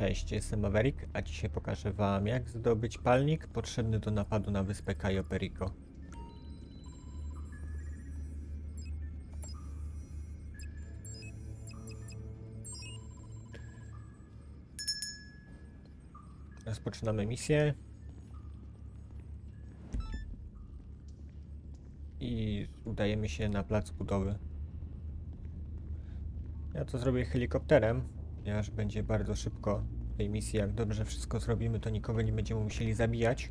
Cześć, jestem Maverick, a dzisiaj pokażę wam jak zdobyć palnik potrzebny do napadu na wyspę Cayo Perico. Rozpoczynamy misję. I udajemy się na plac budowy. Ja to zrobię helikopterem, ponieważ będzie bardzo szybko w tej misji. Jak dobrze wszystko zrobimy, to nikogo nie będziemy musieli zabijać.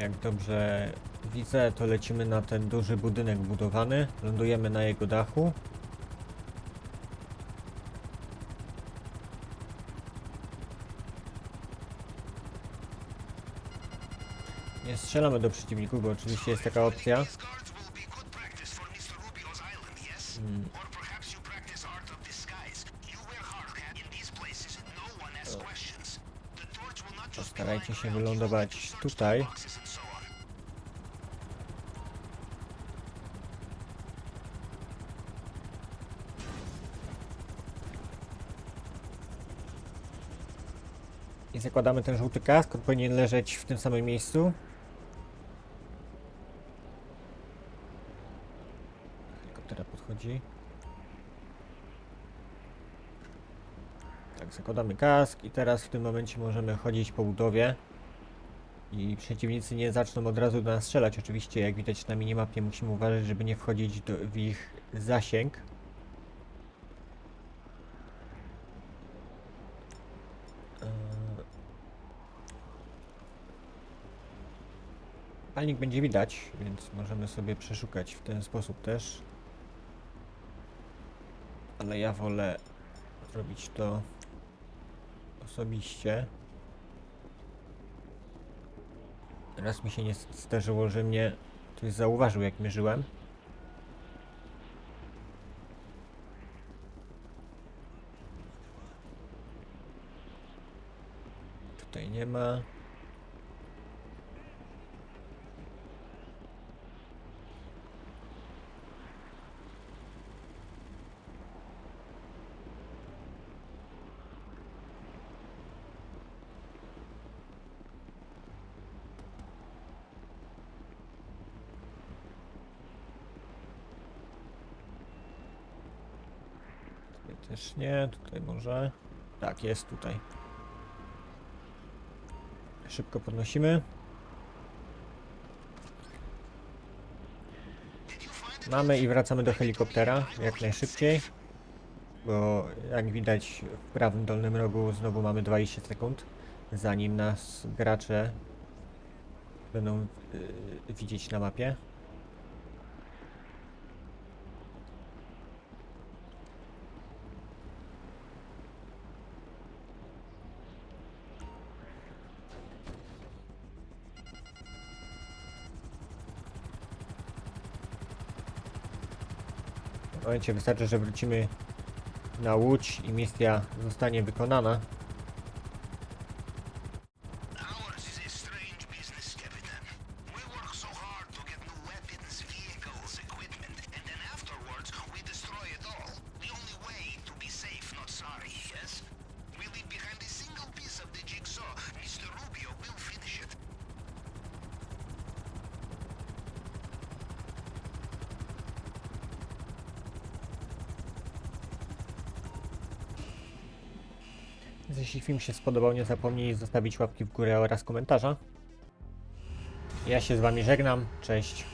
Jak dobrze widzę, to lecimy na ten duży budynek budowany. Lądujemy na jego dachu. Nie strzelamy do przeciwników, bo oczywiście jest taka opcja. These lying się wylądować tutaj. I zakładamy ten żółty kask, on powinien leżeć w tym samym miejscu. Helikoptera podchodzi. Tak, zakładamy kask i teraz w tym momencie możemy chodzić po budowie. I przeciwnicy nie zaczną od razu do nas strzelać. Oczywiście, jak widać na minimapie, musimy uważać, żeby nie wchodzić do, w ich zasięg. Eee, Palnik będzie widać, więc możemy sobie przeszukać w ten sposób też. Ale ja wolę zrobić to osobiście. Raz mi się nie zdarzyło, że mnie ktoś zauważył jak mierzyłem. Tutaj nie ma. Tutaj też nie, tutaj może. Tak, jest tutaj. Szybko podnosimy. Mamy i wracamy do helikoptera jak najszybciej. Bo jak widać w prawym dolnym rogu znowu mamy 20 sekund. Zanim nas gracze będą yy, widzieć na mapie. W momencie wystarczy, że wrócimy na łódź i misja zostanie wykonana. Jeśli film się spodobał, nie zapomnij zostawić łapki w górę oraz komentarza. Ja się z wami żegnam. Cześć.